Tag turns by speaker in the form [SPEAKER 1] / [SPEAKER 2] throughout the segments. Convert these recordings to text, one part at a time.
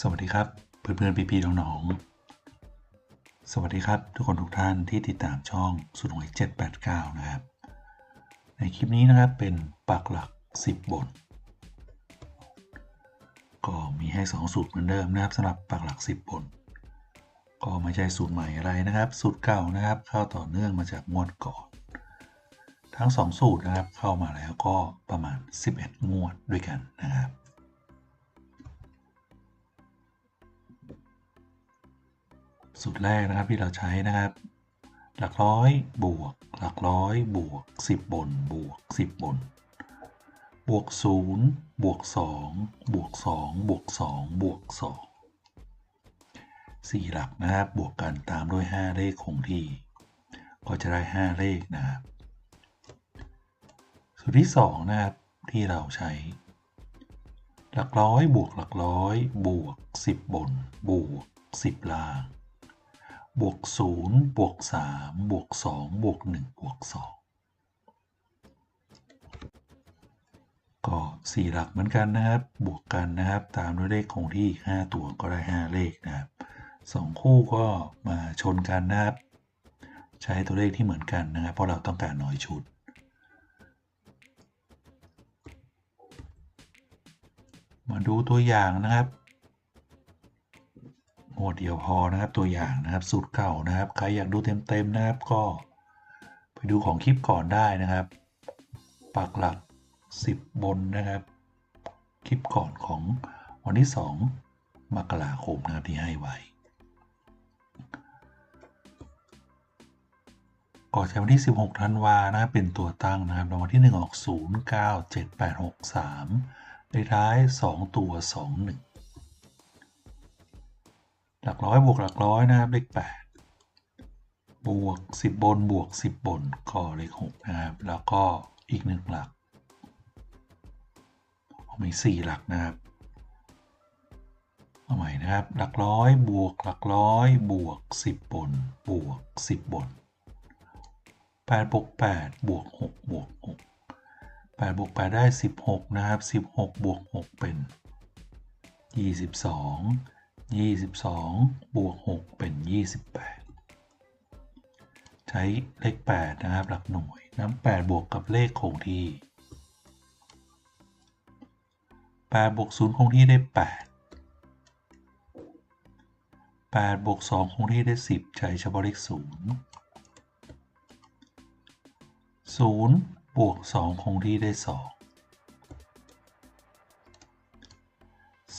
[SPEAKER 1] สวัสดีครับเพื่อนๆพี่ๆน้องๆสวัสดีครับ ทุกคนทุกท่านที่ติดตามช่องสุดหวย789 นะครับ ในคลิปนี้นะครับเป็นปักหลัก 10บนก็มีให้ 2 สูตรเหมือนเดิมนะครับสำหรับปักหลัก 10บนก็ไม่ใช่สูตรใหม่อะไรนะครับ สูตรเก่านะครับเข้าต่อเนื่องมาจากงวดก่อน ทั้ง 2 สูตรนะครับเข้ามาแล้วก็ประมาณ 11 งวดด้วยกันนะครับ สูตรแรกนะครับที่เราใช้นะครับ หลักร้อยบวก หลักร้อยบวก 10 บนบวก 10 บน บวก 0 บวก 2 บวก 2 บวก 2 บวก 2 4 หลักนะครับ บวกกันตามด้วย 5 เลขคงที่ ก็จะได้ 5 เลขนะครับ สูตรที่ 2 นะครับที่เราใช้ หลักร้อยบวกหลักร้อยบวก 10 บนบวก 10 ล่าง บวก0บวก3บวก2บวก1บวก2ก็4หลักเหมือนกันนะครับ บวกกันนะครับ ตามด้วยเลขคงที่อีก5ตัวก็ได้5เลขนะครับ2คู่ก็มาชนกันนะครับ ใช้ตัวเลขที่เหมือนกันนะครับ เพราะเราต้องการน้อยชุดมาดูตัวอย่างนะครับ วดเดียวพอนะครับตัวอย่างนะครับ สูตรเก่านะครับ ใครอยากดูเต็มๆนะครับก็ ไปดูของคลิปก่อนได้นะครับปักหลัก 10 บนนะครับ คลิปก่อนของวันที่ 2 มกราคมนะครับที่ให้ไว้ ก่อนใช้วันที่ 16 ธันวานะครับเป็นตัวตั้งนะครับรางวัลที่ 1 ออก 0 9 7 8 6 3ในท้าย 2 ตัว 2 1 หลักร้อยบวกหลักร้อยนะครับเลข8บวก10บบนบวก10บบนก็เลข6นะครับแล้วก็อีกหนึ่งหลักมี4หลักนะครับเอาใหม่นะครับ หลักร้อยบวกหลักร้อยบวก10บบนบวก10บบน8บวก8บวก6บวก6 8บวก8ได้16นะครับ16บหกบวก6เป็น22 22 บวก 6 เป็น 28 ใช้เลข 8 นะครับ หลักหน่วยน้ำ8บวกกับเลขคงที่8บวก0คงที่ได้ 8 8บวก2คงที่ได้ 10 ใช้เฉพาะเลข 0 0 บวก 2 คงที่ได้ 2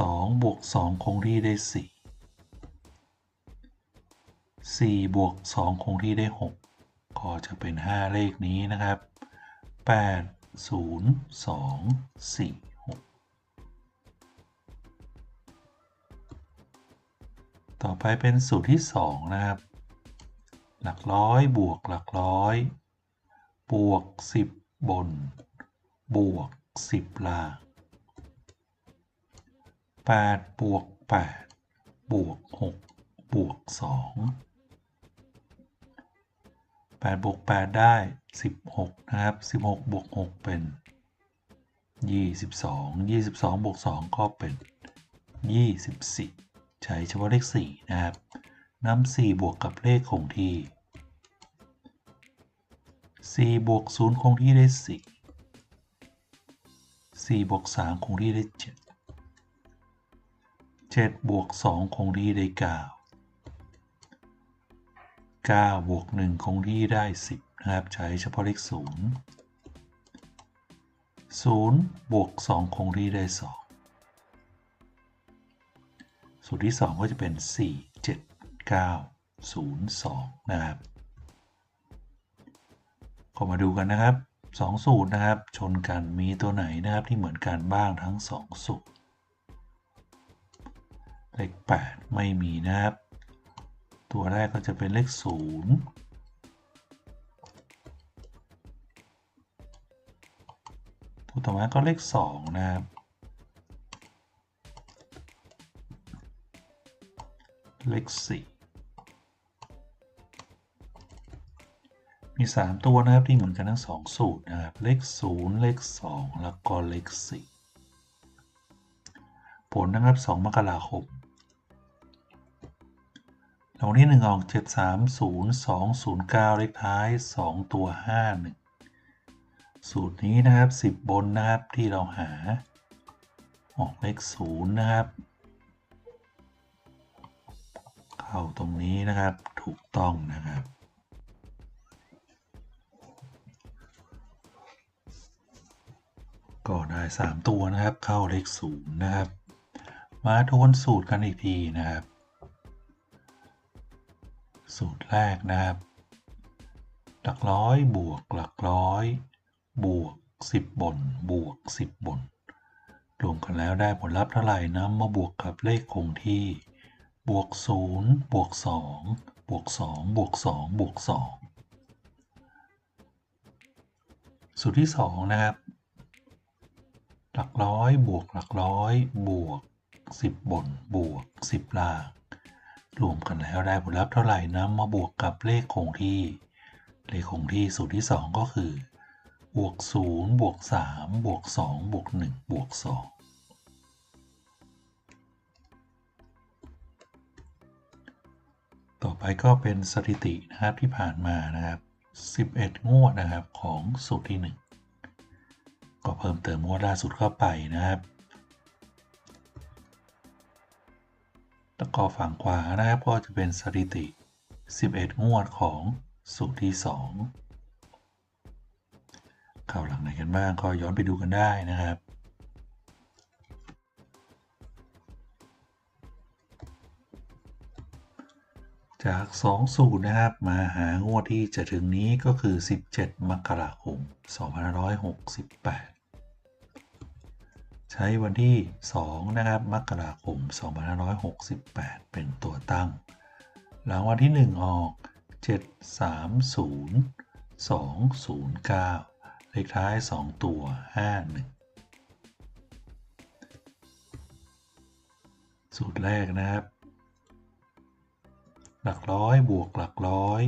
[SPEAKER 1] 2บวก2คงที่ได้ 4 4 บวก 2 คงที่ได้ 6 ก็จะเป็น 5 เลขนี้นะครับ 8 0 2 4 6 ต่อไปเป็นสูตรที่ 2 นะครับ หลักร้อยบวกหลักร้อย บวก 10 บน บวก 10 ล่าง 8บวก8บวก6บวก2 8บวก8ได้ 16 นะครับ 16บวก6เป็น 22 22บวก2ก็เป็น 24 ใช้เฉพาะเลข 4 นะครับนำ4บวกกับเลขคงที่ 4 บวก 0 คงที่ได้ 4 4บวก3คงที่ได้ 7 7 บวก 2 คงที่ได้ 9 9 บวก 1 คงที่ได้ 10 นะครับ ใช้เฉพาะเลข 0 0 บวก 2 คงที่ได้ 2 สูตรที่ 2 ก็จะเป็น 4 7 9 0 2 นะครับ ก็มาดูกันนะครับ 2 สูตรนะครับ ชนกันมีตัวไหนนะครับที่เหมือนกันบ้างทั้ง 2 สูตร เลข 8 ไม่มีนะครับ ตัวแรกก็จะเป็นเลข 0 ตัวต่อมาก็เลข 2 นะครับ เลข 4 มี 3 ตัวนะครับที่เหมือนกันทั้ง 2 สูตรนะครับ เลข 0 เลข 2 แล้วก็เลข 4 ผลนะครับ 2 มกราคม รางวัลที่1ออก7 3 0 2 0 9เลขท้าย2ตัว5 1สูตรนี้นะครับ10บนนะครับที่เราหา ออกเลข0นะครับ เข้าตรงนี้นะครับถูกต้องนะครับก็ได้ 3 ตัวนะครับ เข้าเลข0นะครับ มาทวนสูตรกันอีกทีนะครับ สูตรแรกนะครับ หลักร้อยบวกหลักร้อย บวก 10 บนบวก 10 บน รวมกันแล้วได้ผลลัพธ์เท่าไหร่นะมาบวกกับเลขคงที่ บวก 0 บวก 2 บวก 2 บวก 2 บวก 2 สูตรที่ 2 นะครับ หลักร้อยบวกหลักร้อย บวก 10 บนบวก 10 ล่าง รวมกันแล้วได้ผลลัพธ์เท่าไหร่นะมาบวกกับเลขคงที่ เลขคงที่สูตรที่ 2 ก็คือบวก0บวก3บวก2บวก1บวก2ต่อไปก็เป็นสถิตินะครับที่ผ่านมานะครับ 11 งวดนะครับของสูตรที่ 1 ก็เพิ่มเติมงวดล่าสุดเข้าไปนะครับ แล้วก็ฝั่งขวานะครับก็จะเป็นสถิติ 11 งวดของสูตรที่ 2 เข้าหลังไหนกันบ้างก็ย้อนไปดูกันได้นะครับจาก 2 สูตรนะครับ มาหางวดที่จะถึงนี้ก็คือ 17 มกราคม 2568 ใช้วันที่ 2 นะครับ มกราคม 2568 เป็นตัวตั้ง หลังวันที่ 1 ออก 730 209 เลขท้าย 2 ตัว 51 สูตรแรกนะครับ หลักร้อยบวกหลักร้อย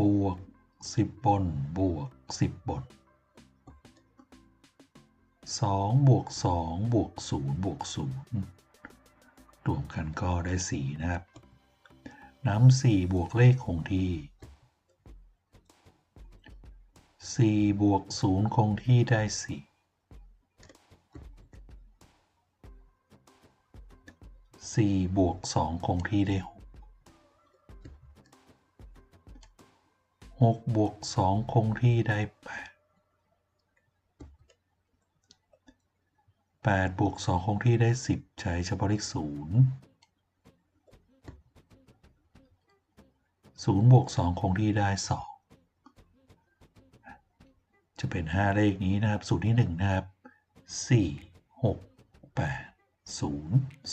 [SPEAKER 1] บวก 10 บน บวก 10บน 2บวก2บวก0บวก0รวมกันก็ได้ 4 นะครับน้ำ4บวกเลขคงที่ 4 บวก 0 คงที่ได้ 4 4 บวก 2 คงที่ได้ 6 6 บวก 2 คงที่ได้ 8 8บวก2คงที่ได้ 10 ใช้เฉพาะเลข0 0บวก2คงที่ได้ 2 จะเป็น 5 เลขนี้นะครับสูตรที่ 1 นะครับ 4 6 8 0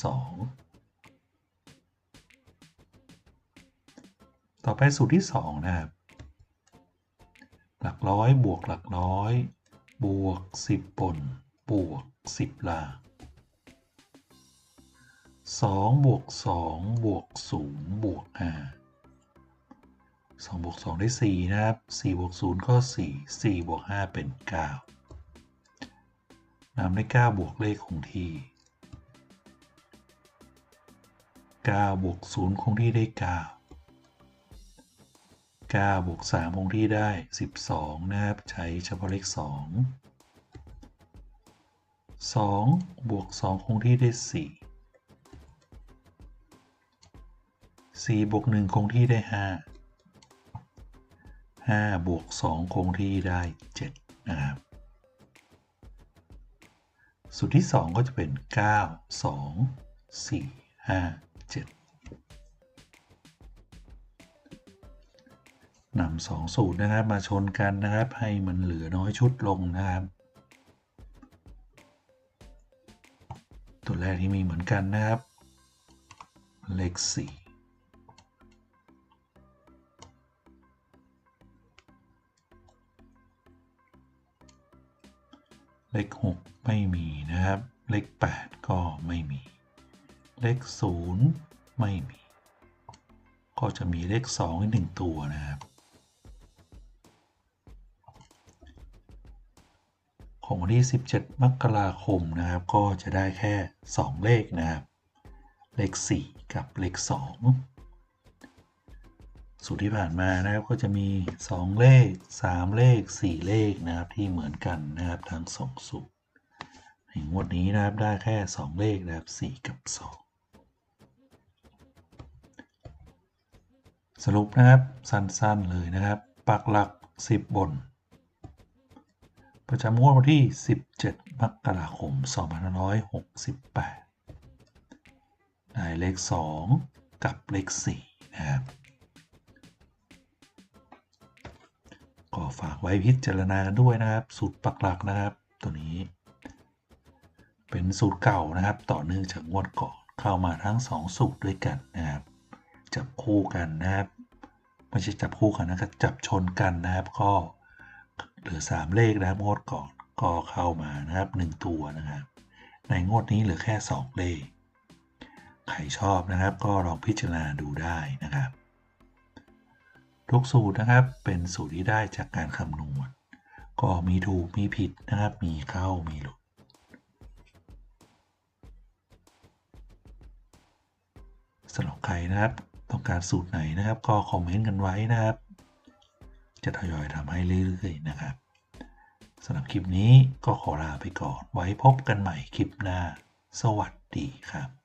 [SPEAKER 1] 2 ต่อไปสูตรที่ 2 นะครับ หลักร้อยบวกหลักร้อย บวก 10บนบวก 10ล่าง2บวก 2 บวก 0 บวก 5 2 บวก 2 ได้ 4 นะครับ 4 บวก 0 ก็ 4 4 บวก 5 เป็น 9นำได้9บวกเลขคงที่ 9 บวก 0 คงที่ได้ 9 9บวก3คงที่ได้ 12 นะครับ ใช้เฉพาะเลข 2 2 บวก 2 คงที่ได้ 4 4 บวก 1 คงที่ได้ 5 5 บวก 2 คงที่ได้ 7 นะครับ สูตรที่ 2 ก็จะเป็น 9 2 4 5 7นำสองสูตรนะครับมาชนกันนะครับ ให้มันเหลือน้อยชุดลงนะครับ ตัวแรกที่มีเหมือนกันนะครับ เลขสี่เลขหกไม่มีนะครับ เลขแปดก็ไม่มี เลขศูนย์ไม่มี ก็จะมีเลขสองอีกหนึ่งตัวนะครับ วันที่ 17 มกราคมนะครับ ก็จะได้แค่ 2 เลขนะครับ เลข 4 กับเลข 2 สูตรที่ผ่านมานะครับก็จะมี 2 เลข 3 เลข 4 เลขนะครับที่เหมือนกันนะครับทั้ง 2 สูตรในงวดนี้นะครับได้แค่ 2 เลขนะครับ 4 กับ 2สรุปนะครับสั้นๆเลยนะครับ ปักหลัก 10 บน ประจำงวดวันที่ 17 มกราคม 2568ได้เลข 2 กับเลข 4 นะครับ ก็ฝากไว้พิจารณากันด้วยนะครับ สูตรปักหลักนะครับ ตัวนี้ เป็นสูตรเก่านะครับ ต่อเนื่องจากงวดก่อน เข้ามาทั้ง 2 สูตรด้วยกันนะครับ จับคู่กันนะครับ ไม่ใช่จับคู่กันนะครับ จับชนกันนะครับก็ เหลือ 3 เลขนะครับงวดก่อนก็เข้ามานะครับ 1 ตัวนะครับ ในงวดนี้เหลือแค่ 2 เลข ใครชอบนะครับ ก็ลองพิจารณาดูได้นะครับ ทุกสูตรนะครับเป็นสูตรที่ได้จากการคำนวณ ก็มีถูกมีผิดนะครับ มีเข้ามีหลุดสำหรับใครนะครับ ต้องการสูตรไหนนะครับ ก็คอมเมนต์กันไว้นะครับ จะทยอยทำให้เรื่อยๆนะครับสำหรับคลิปนี้ก็ขอลาไปก่อน ไว้พบกันใหม่คลิปหน้า สวัสดีครับ